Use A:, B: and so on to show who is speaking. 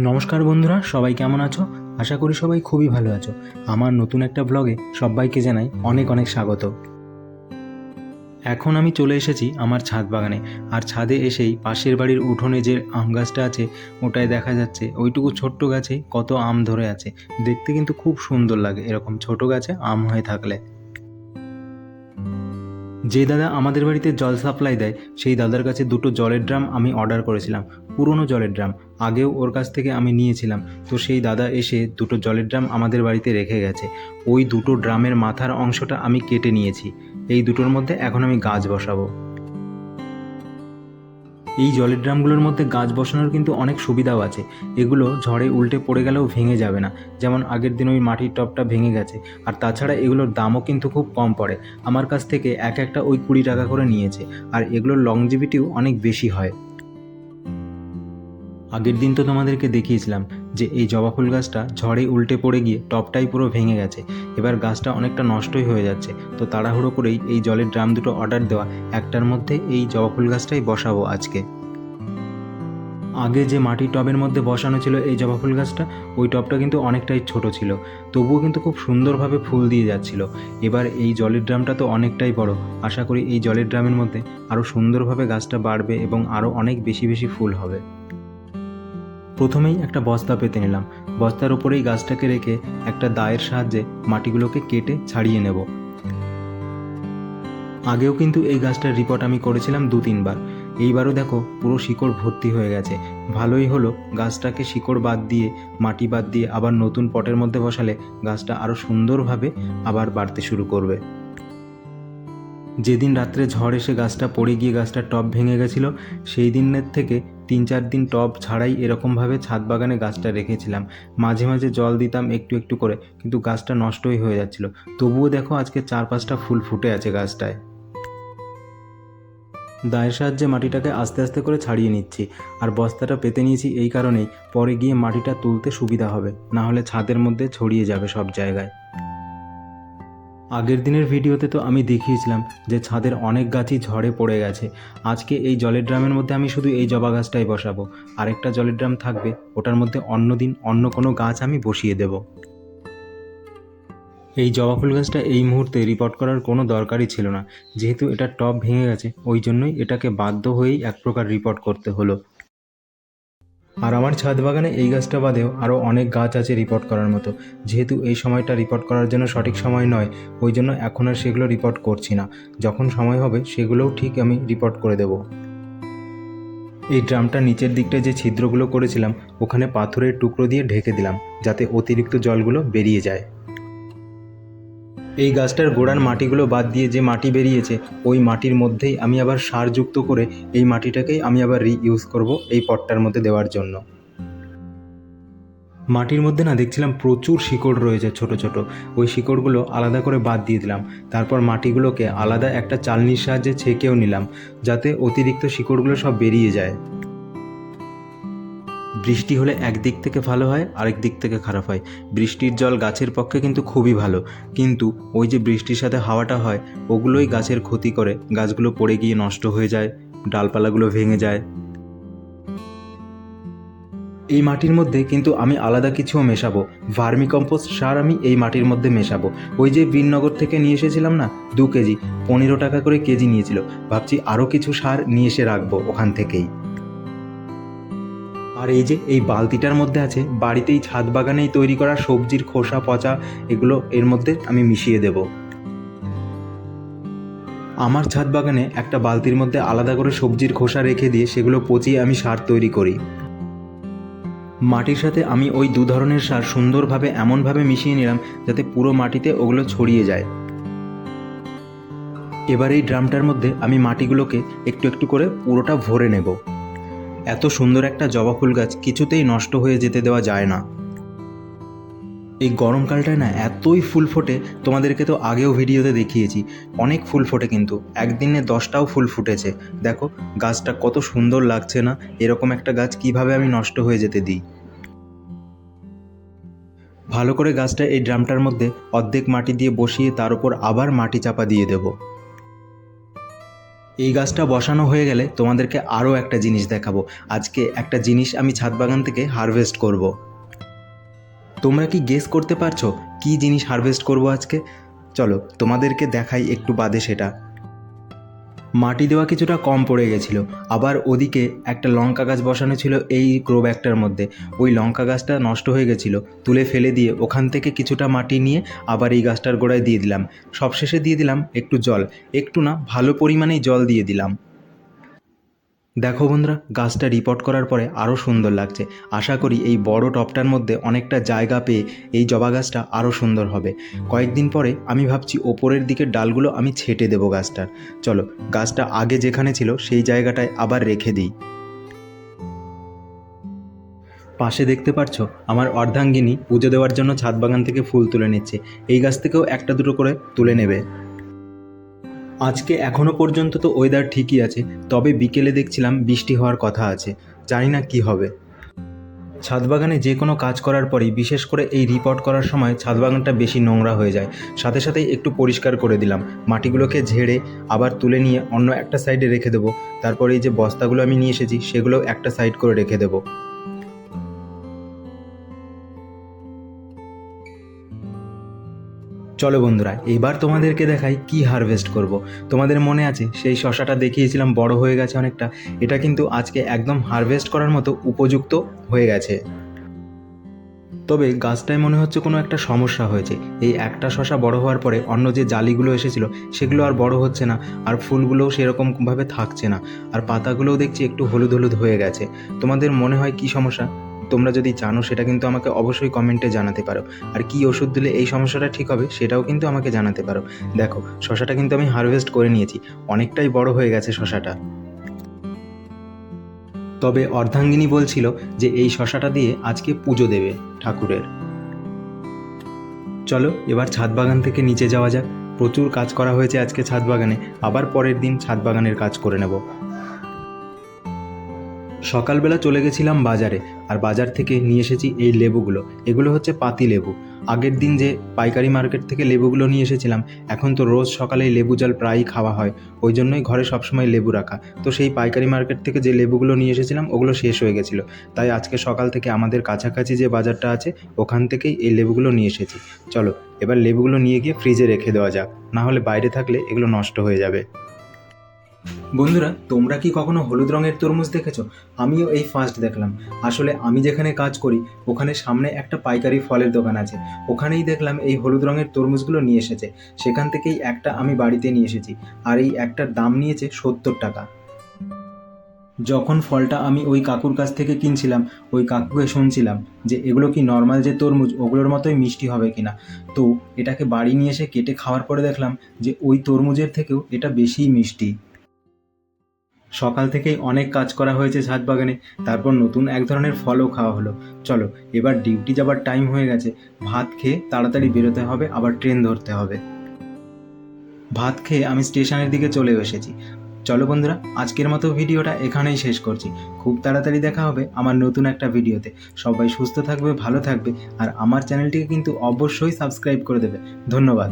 A: নমস্কার বন্ধুরা, সবাই কেমন আছো? আশা করি সবাই খুবই ভালো আছো। আমার নতুন একটা ব্লগে সবাইকে জানাই অনেক অনেক স্বাগত। এখন আমি চলে এসেছি আমার ছাদ বাগানে। আর ছাদে এসেই পাশের বাড়ির উঠোনে যে আম গাছটা আছে, ওটায় দেখা যাচ্ছে ওইটুকু ছোট্ট গাছে কত আম ধরে আছে। দেখতে কিন্তু খুব সুন্দর লাগে এরকম ছোট গাছে আম হয়ে থাকলে। যে দাদা আমাদের বাড়িতে জল সাপ্লাই দেয়, সেই দাদার কাছে দুটো জলের ড্রাম আমি অর্ডার করেছিলাম, পুরনো জলের ড্রাম। আগেও ওর কাছ থেকে আমি নিয়েছিলাম। তো সেই দাদা এসে দুটো জলের ড্রাম আমাদের বাড়িতে রেখে গেছে। ওই দুটো ড্রামের মাথার অংশটা আমি কেটে নিয়েছি। এই দুটোর মধ্যে এখন আমি গাছ বসাবো। এই জলের ড্রামগুলোর মধ্যে গাছ বসানোর কিন্তু অনেক সুবিধাও আছে। এগুলো ঝড়ে উল্টে পড়ে গেলেও ভেঙে যাবে না। যেমন আগের দিন ওই মাটির টপটা ভেঙে গেছে। আর তাছাড়া এগুলোর দামও কিন্তু খুব কম পড়ে। আমার কাছ থেকে এক একটা ওই কুড়ি টাকা করে নিয়েছে। আর এগুলোর লংজিভিটিও অনেক বেশি হয়। আগের দিন তো তোমাদেরকে দেখিয়েছিলাম। যে এই জবা ফুল গাছটা ঝড়ে উল্টে পড়ে গিয়ে টপটাই পুরো ভেঙে গেছে। এবার গাছটা অনেকটা নষ্টই হয়ে যাচ্ছে। তো তাড়াহুড়ো করেই এই জলের ড্রাম দুটো অর্ডার দেওয়া, একটার মধ্যে এই জবা ফুল গাছটাই বসাবো আজকে। আগে যে মাটির টবের মধ্যে বসানো ছিল এই জবা ফুল গাছটা, ওই টবটা কিন্তু অনেকটাই ছোট ছিল। তবুও কিন্তু খুব সুন্দরভাবে ফুল দিয়ে যাচ্ছিল। এবার এই জলের ড্রামটা তো অনেকটাই বড়। আশা করি এই জলের ড্রামের মধ্যে আরও সুন্দরভাবে গাছটা বাড়বে এবং আরও অনেক বেশি বেশি ফুল হবে। প্রথমেই একটা বস্তা পেতে নিলাম। বস্তার ওপরেই গাছটাকে রেখে একটা দায়ের সাহায্যে মাটিগুলোকে কেটে ছাড়িয়ে নেব। আগেও কিন্তু এই গাছটার রিপোর্ট আমি করেছিলাম দু তিনবার। এইবারও দেখো, পুরো শিকড় ভর্তি হয়ে গেছে। ভালোই হলো, গাছটাকে শিকড় বাদ দিয়ে, মাটি বাদ দিয়ে আবার নতুন পটের মধ্যে বসালে গাছটা আরও সুন্দরভাবে আবার বাড়তে শুরু করবে। যেদিন রাত্রে ঝড় এসে গাছটা পড়ে গিয়ে গাছটার টব ভেঙে গেছিল, সেই দিনের থেকে তিন চার দিন টব ছাড়াই এরকমভাবে ছাদ বাগানে গাছটা রেখেছিলাম। মাঝে মাঝে জল দিতাম একটু একটু করে, কিন্তু গাছটা নষ্টই হয়ে যাচ্ছিল। তবুও দেখো আজকে চার পাঁচটা ফুল ফুটে আছে গাছটায়। দায়ের সাহায্যে মাটিটাকে আস্তে আস্তে করে ছাড়িয়ে নিচ্ছি, আর বস্তাটা পেতে নিয়েছি এই কারণেই, পরে গিয়ে মাটিটা তুলতে সুবিধা হবে না হলে ছাদের মধ্যে ছড়িয়ে যাবে সব জায়গায়। আগের দিনের ভিডিওতে তো আমি দেখিয়েছিলাম যে ছাদের অনেক গাছই ঝড়ে পড়ে গেছে। আজকে এই জলের ড্রামের মধ্যে আমি শুধু এই জবা গাছটাই বসাবো। আরেকটা জলের ড্রাম থাকবে, ওটার মধ্যে অন্য দিন অন্য কোনো গাছ আমি বসিয়ে দেব। এই জবা ফুল গাছটা এই মুহূর্তে রিপোর্ট করার কোনো দরকারই ছিল না। যেহেতু এটা টপ ভেঙে গেছে, ওই জন্যই এটাকে বাধ্য হয়েই এক প্রকার রিপোর্ট করতে হলো। আর আমার ছাদ বাগানে এই গাছটা বাদেও আরও অনেক গাছ আছে রিপোর্ট করার মতো। যেহেতু এই সময়টা রিপোর্ট করার জন্য সঠিক সময় নয়, ওই জন্য এখন আর সেগুলো রিপোর্ট করছি না। যখন সময় হবে, সেগুলোও ঠিক আমি রিপোর্ট করে দেব। এই ড্রামটা নিচের দিকটা যে ছিদ্রগুলো করেছিলাম, ওখানে পাথরের টুকরো দিয়ে ঢেকে দিলাম, যাতে অতিরিক্ত জলগুলো বেরিয়ে যায়। এই গাছটার গোড়ার মাটিগুলো বাদ দিয়ে যে মাটি বেরিয়েছে, ওই মাটির মধ্যেই আমি আবার সার যুক্ত করে এই মাটিটাকেই আমি আবার রি ইউজ করব এই পটটার মধ্যে দেওয়ার জন্য। মাটির মধ্যে না দেখছিলাম প্রচুর শিকড় রয়েছে ছোট ছোট। ওই শিকড়গুলো আলাদা করে বাদ দিয়ে দিলাম। তারপর মাটিগুলোকে আলাদা একটা চালনির সাহায্যে ছেঁকেও নিলাম, যাতে অতিরিক্ত শিকড়গুলো সব বেরিয়ে যায়। বৃষ্টি হলে একদিক থেকে ভালো হয়, আরেক দিক থেকে খারাপ হয়। বৃষ্টির জল গাছের পক্ষে কিন্তু খুবই ভালো। কিন্তু ওই যে বৃষ্টির সাথে হাওয়াটা হয়, ওগুলোই গাছের ক্ষতি করে। গাছগুলো পড়ে গিয়ে নষ্ট হয়ে যায়, ডালপালাগুলো ভেঙে যায়। এই মাটির মধ্যে কিন্তু আমি আলাদা কিছুও মেশাবো। ভার্মি কম্পোস্ট সার আমি এই মাটির মধ্যে মেশাবো। ওই যে বিননগর থেকে নিয়ে এসেছিলাম না, দু কেজি, পনেরো টাকা করে কেজি নিয়েছিল। ভাবছি আরও কিছু সার নিয়ে এসে রাখব ওখান থেকেই। আর এই যে, এই বালতিটার মধ্যে আছে, বাড়িতেই ছাদ বাগানেই তৈরি করা সবজির খোসা, পচা, এগুলো এর মধ্যে আমি মিশিয়ে দেব। আমার ছাদ বাগানে একটা বালতির মধ্যে আলাদা করে সবজির খোসা রেখে দিয়ে সেগুলো পচিয়ে আমি সার তৈরি করি। মাটির সাথে আমি ওই দু ধরনের সার সুন্দরভাবে, এমনভাবে মিশিয়ে নিলাম যাতে পুরো মাটিতে ওগুলো ছড়িয়ে যায়। এবার এই ড্রামটার মধ্যে আমি মাটিগুলোকে একটু একটু করে পুরোটা ভরে নেব। এত সুন্দর একটা জবা ফুল গাছ কিছুতেই নষ্ট হয়ে যেতে দেওয়া যায় না। এই গরমকালটায় না এতই ফুল ফোটে, তোমাদেরকে তো আগেও ভিডিওতে দেখিয়েছি। অনেক ফুল ফোটে কিন্তু, একদিনে দশটাও ফুল ফুটেছে। দেখো, গাছটা কত সুন্দর লাগছে না, এরকম একটা গাছ কীভাবে আমি নষ্ট হয়ে যেতে দিই? ভালো করে গাছটা এই ড্রামটার মধ্যে অর্ধেক মাটি দিয়ে বসিয়ে তার উপর আবার মাটি চাপা দিয়ে দেবো। এই গাছটা বসানো হয়ে গেলে তোমাদেরকে আরও একটা জিনিস দেখাবো। আজকে একটা জিনিস আমি ছাদ বাগান থেকে হারভেস্ট করব। তোমরা কি গেস করতে পারছ কি জিনিস হারভেস্ট করব আজকে? চলো তোমাদেরকে দেখাই একটু বাদে সেটা। মাটি দেওয়া কিছুটা কম পড়ে গেছিল। আবার ওদিকে একটা লঙ্কা গাছ বসানো ছিল এই গ্রো ব্যাগটার মধ্যে। ওই লঙ্কা গাছটা নষ্ট হয়ে গেছিল। তুলে ফেলে দিয়ে ওখান থেকে কিছুটা মাটি নিয়ে আবার এই গাছটার গোড়ায় দিয়ে দিলাম। সবশেষে দিয়ে দিলাম একটু জল। একটু না, ভালো পরিমাণেই জল দিয়ে দিলাম। দেখো বন্ধুরা, গাছটা রিপোর্ট করার পরে আরও সুন্দর লাগছে। আশা করি এই বড় টপটার মধ্যে অনেকটা জায়গা পেয়ে এই জবা গাছটা আরও সুন্দর হবে। কয়েকদিন পরে আমি ভাবছি ওপরের দিকের ডালগুলো আমি ছেটে দেবো গাছটার। চলো, গাছটা আগে যেখানে ছিল সেই জায়গাটায় আবার রেখে দিই। পাশে দেখতে পাচ্ছ আমার অর্ধাঙ্গিনী পুজো দেওয়ার জন্য ছাদ বাগান থেকে ফুল তুলে নিচ্ছে। এই গাছ থেকেও একটা দুটো করে তুলে নেবে। আজকে এখনও পর্যন্ত তো ওয়েদার ঠিকই আছে, তবে বিকেলে দেখছিলাম বৃষ্টি হওয়ার কথা আছে, জানি না কি হবে। ছাদ বাগানে যে কোনো কাজ করার পরেই, বিশেষ করে এই রিপোর্ট করার সময় ছাদ বাগানটা বেশি নোংরা হয়ে যায়। সাথে সাথেই একটু পরিষ্কার করে দিলাম, মাটিগুলোকে ঝেড়ে আবার তুলে নিয়ে অন্য একটা সাইডে রেখে দেবো। তারপরে এই যে বস্তাগুলো আমি নিয়ে এসেছি, সেগুলো একটা সাইড করে রেখে দেবো। চলো বন্ধুরা, এবার তোমাদেরকে দেখাই কি হারভেস্ট করব। তোমাদের মনে আছে, সেই শশাটা দেখিয়েছিলাম, বড় হয়ে গেছে অনেকটা। এটা কিন্তু আজকে একদম হারভেস্ট করার মতো উপযুক্ত হয়ে গেছে। তবে গাছটায় মনে হচ্ছে কোনো একটা সমস্যা হয়েছে। এই একটা শশা বড় হওয়ার পরে অন্য যে জালিগুলো এসেছিল, সেগুলো আর বড় হচ্ছে না, আর ফুলগুলোও সেরকমভাবে থাকছে না। আর পাতাগুলোও দেখছি একটু হলুদ হলুদ হয়ে গেছে। তোমাদের মনে হয় কি সমস্যা? তোমরা যদি জানো, সেটা কিন্তু আমাকে অবশ্যই কমেন্টে জানাতে পারো। আর কি ওষুধ দিলে এই সমস্যাটা ঠিক হবে, সেটাও কিন্তু আমাকে জানাতে পারো। দেখো, শশাটা কিন্তু আমি হারভেস্ট করে নিয়েছি। অনেকটাই বড় হয়ে গেছে শশাটা। তবে অর্ধাঙ্গিনী বলছিল যে, এই শশাটা দিয়ে আজকে পুজো দেবে ঠাকুরের। চলো, এবার ছাদ বাগান থেকে নিচে যাওয়া যাক। প্রচুর কাজ করা হয়েছে আজকে ছাদ বাগানে। আবার পরের দিন ছাদ বাগানের কাজ করে নেব। সকালবেলা চলে গেছিলাম বাজারে, আর বাজার থেকে নিয়ে এসেছি এই লেবুগুলো। এগুলো হচ্ছে পাতি লেবু। আগের দিন যে পাইকারি মার্কেট থেকে লেবুগুলো নিয়ে এসেছিলাম, এখন তো রোজ সকালে লেবু জল প্রায়ই খাওয়া হয়। ওই জন্যই ঘরে সবসময় লেবু রাখা। তো সেই পাইকারি মার্কেট থেকে যে লেবুগুলো নিয়ে এসেছিলাম, ওগুলো শেষ হয়ে গেছিল। তাই আজকে সকাল থেকে আমাদের কাছাকাছি যে বাজারটা আছে, ওখান থেকেই এই লেবুগুলো নিয়ে এসেছি। চলো, এবার লেবুগুলো নিয়ে গিয়ে ফ্রিজে রেখে দেওয়া যাক। না হলে বাইরে থাকলে এগুলো নষ্ট হয়ে যাবে। বন্ধুরা, তোমরা কি কখনো হলুদ রঙের তরমুজ দেখেছ? আমিও এই ফার্স্ট দেখলাম। আসলে আমি যেখানে কাজ করি, ওখানে সামনে একটা পাইকারি ফলের দোকান আছে। ওখানেই দেখলাম এই হলুদ রঙের তরমুজগুলো নিয়ে এসেছে। সেখান থেকেই একটা আমি বাড়িতে নিয়ে এসেছি। আর এই একটার দাম নিয়েছে সত্তর টাকা। যখন ফলটা আমি ওই কাকুর কাছ থেকে কিনছিলাম, ওই কাকুকে শুনছিলাম যে এগুলো কি নর্মাল যে তরমুজ, ওগুলোর মতোই মিষ্টি হবে কিনা। তো এটাকে বাড়ি নিয়ে এসে কেটে খাওয়ার পরে দেখলাম যে ওই তরমুজের থেকেও এটা বেশিই মিষ্টি। সকাল থেকেই অনেক কাজ করা হয়েছে ছাদ বাগানে, তারপর নতুন এক ধরনের ফলও খাওয়া হলো। চলো, এবার ডিউটি যাবার টাইম হয়ে গেছে। ভাত খেয়ে তাড়াতাড়ি বেরোতে হবে, আবার ট্রেন ধরতে হবে। ভাত খেয়ে আমি স্টেশনের দিকে চলে এসেছি। চলো বন্ধুরা, আজকের মতো ভিডিওটা এখানেই শেষ করছি। খুব তাড়াতাড়ি দেখা হবে আমার নতুন একটা ভিডিওতে। সবাই সুস্থ থাকবে, ভালো থাকবে, আর আমার চ্যানেলটিকে কিন্তু অবশ্যই সাবস্ক্রাইব করে দেবে। ধন্যবাদ।